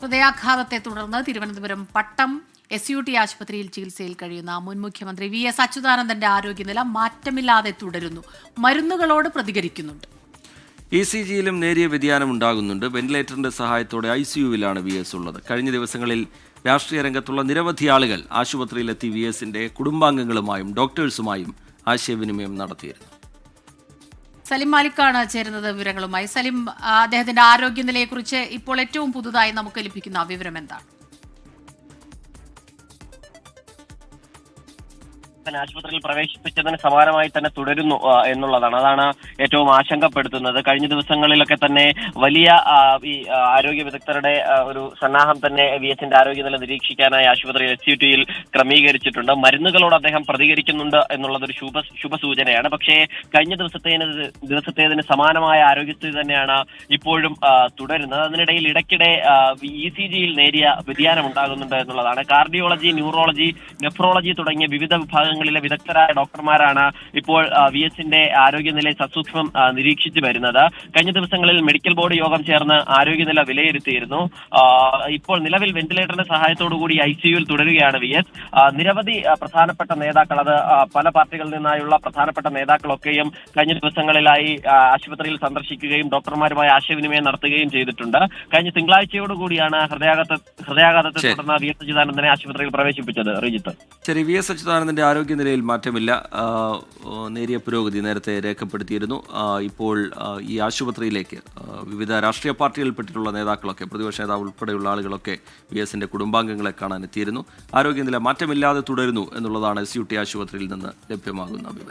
ഹൃദയാഘാതത്തെ തുടർന്ന് Thiruvananthapuram Pattam S U T ആശുപത്രിയിൽ ചികിത്സയിൽ കഴിയുന്ന മുൻ മുഖ്യമന്ത്രി വി എസ് അച്യുതാനന്ദന്റെ ആരോഗ്യനില മാറ്റമില്ലാതെ തുടരുന്നു. മരുന്നുകളോട് പ്രതികരിക്കുന്നുണ്ട്. ഇ സി ജിയിലും നേരിയ വ്യതിയാനം ഉണ്ടാകുന്നുണ്ട്. വെന്റിലേറ്ററിന്റെ സഹായത്തോടെ ഐ സി യുവിലാണ് വി എസ് ഉള്ളത്. കഴിഞ്ഞ ദിവസങ്ങളിൽ രാഷ്ട്രീയ രംഗത്തുള്ള നിരവധി ആളുകൾ ആശുപത്രിയിലെത്തി വി എസിന്റെ കുടുംബാംഗങ്ങളുമായും ഡോക്ടേഴ്സുമായും ആശയവിനിമയം നടത്തിയിരുന്നു. സലിം മാലിക്കാണ് ചേരുന്നത് വിവരങ്ങളുമായി. സലിം അദ്ദേഹത്തിന്റെ ആരോഗ്യനിലയെക്കുറിച്ച് ഇപ്പോൾ ഏറ്റവും പുതുതായി നമുക്ക് ലഭിക്കുന്ന വിവരം എന്താണ്? തന്നെ ആശുപത്രിയിൽ പ്രവേശിപ്പിച്ചതിന് സമാനമായി തന്നെ തുടരുന്നു എന്നുള്ളതാണ്. അതാണ് ഏറ്റവും ആശങ്കപ്പെടുത്തുന്നത്. കഴിഞ്ഞ ദിവസങ്ങളിലൊക്കെ തന്നെ വലിയ ഈ ആരോഗ്യ വിദഗ്ധരുടെ ഒരു സന്നാഹം തന്നെ വി എസിന്റെ ആരോഗ്യനില നിരീക്ഷിക്കാനായി ആശുപത്രി എസ് യു ടിയിൽ ക്രമീകരിച്ചിട്ടുണ്ട്. മരുന്നുകളോട് അദ്ദേഹം പ്രതികരിക്കുന്നുണ്ട് എന്നുള്ളതൊരു ശുഭ ശുഭ ശുഭസൂചനയാണ്. പക്ഷേ കഴിഞ്ഞ ദിവസത്തേന് ദിവസത്തേതിന് സമാനമായ ആരോഗ്യസ്ഥിതി തന്നെയാണ് ഇപ്പോഴും തുടരുന്നത്. അതിനിടയിൽ ഇടയ്ക്കിടെ ഇ സി ജിയിൽ നേരിയ വ്യതിയാനം ഉണ്ടാകുന്നുണ്ട് എന്നുള്ളതാണ്. കാർഡിയോളജി ന്യൂറോളജി നെഫ്രോളജി തുടങ്ങിയ വിവിധ വിഭാഗങ്ങളിലെ വിദഗ്ധരായ ഡോക്ടർമാരാണ് ഇപ്പോൾ വി എസിന്റെ ആരോഗ്യനില സസൂക്ഷ്മം നിരീക്ഷിച്ചു വരുന്നത്. കഴിഞ്ഞ ദിവസങ്ങളിൽ മെഡിക്കൽ ബോർഡ് യോഗം ചേർന്ന് ആരോഗ്യനില വിലയിരുത്തിയിരുന്നു. ഇപ്പോൾ നിലവിൽ വെന്റിലേറ്ററിന്റെ സഹായത്തോടുകൂടി ഐ സിയുൽ തുടരുകയാണ് വി എസ് നിരവധി പ്രധാനപ്പെട്ട നേതാക്കൾ അത് പല പാർട്ടികളിൽ നിന്നായുള്ള പ്രധാനപ്പെട്ട നേതാക്കളൊക്കെയും കഴിഞ്ഞ ദിവസങ്ങളിലായി ആശുപത്രിയിൽ സന്ദർശിക്കുകയും ഡോക്ടർമാരുമായി ആശയവിനിമയം നടത്തുകയും ചെയ്തിട്ടുണ്ട്. കഴിഞ്ഞ തിങ്കളാഴ്ചയോടുകൂടിയാണ് ഹൃദയാഘാത ഹൃദയാഘാതത്തെ തുടർന്ന് വി എസ് അച്യുതാനന്ദനെ ആശുപത്രിയിൽ പ്രവേശിപ്പിച്ചത്. റിജിത്ത്. ശരി വി എസ് അച്യുതാനന്ദന്റെ ആരോഗ്യനിലയിൽ മാറ്റമില്ല. നേരിയ പുരോഗതി നേരത്തെ രേഖപ്പെടുത്തിയിരുന്നു. ഇപ്പോൾ ഈ ആശുപത്രിയിലേക്ക് വിവിധ രാഷ്ട്രീയ പാർട്ടികളിൽപ്പെട്ടിട്ടുള്ള നേതാക്കളൊക്കെ പ്രതിപക്ഷ നേതാവ് ഉൾപ്പെടെയുള്ള ആളുകളൊക്കെ വി എസിന്റെ കുടുംബാംഗങ്ങളെ കാണാൻ എത്തിയിരുന്നു. ആരോഗ്യനില മാറ്റമില്ലാതെ തുടരുന്നു എന്നുള്ളതാണ് എസ് യു ടി ആശുപത്രിയിൽ നിന്ന് ലഭ്യമാകുന്ന വിവരം.